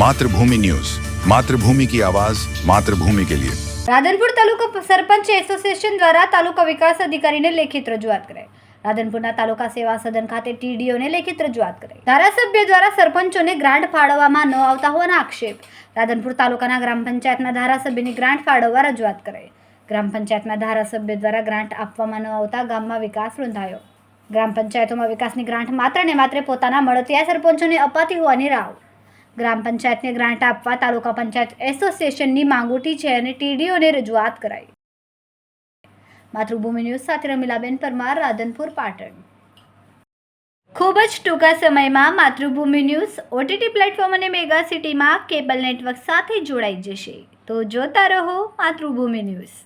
Mathrubhumi news Mathrubhumi કી આવાજ માતૃભૂમિ કે લિયે રાધનપુર તાલુકા સરપંચ એસોસિએશન દ્વારા તાલુકા વિકાસ અધિકારીને લેખિત રજૂઆત કરાઈ. રાધનપુરના તાલુકા સેવા સદન ખાતે ટીડીઓને લેખિત રજૂઆત કરાઈ. ધારાસભ્ય દ્વારા સરપંચોને ગ્રાન્ટ ફાળવવામાં ન આવતા હોવાના આક્ષેપ. રાધનપુર તાલુકાના ગ્રામ પંચાયતના ધારાસભ્યની ગ્રાન્ટ ફાળવવા રજૂઆત કરાઈ. ગ્રામ પંચાયતના ધારાસભ્ય દ્વારા ગ્રાન્ટ આપવામાં ન આવતા ગામમાં વિકાસ રૂંધાયો ગ્રામ પંચાયતોમાં વિકાસની ગ્રાન્ટ માત્ર ને માત્ર પોતાના મળતિયા સરપંચોને અપાતી હોવાની રાવ. ગ્રામ પંચાયતને ગ્રાન્ટ આપવા તાલુકા પંચાયત એસોસિએશનની માંગ ઉઠી છે અને ટીડીઓને રજૂઆત કરાઈ. માતૃભૂમિ ન્યૂઝ સાથે રમીલાબેન પરમાર, રાધનપુર, પાટણ. ખૂબ જ ટૂંકા સમયમાં માતૃભૂમિ ન્યૂઝ ઓટીટી પ્લેટફોર્મ અને મેગા સિટીમાં કેબલ નેટવર્ક સાથે જોડાઈ જશે. તો જોતા રહો માતૃભૂમિ ન્યૂઝ.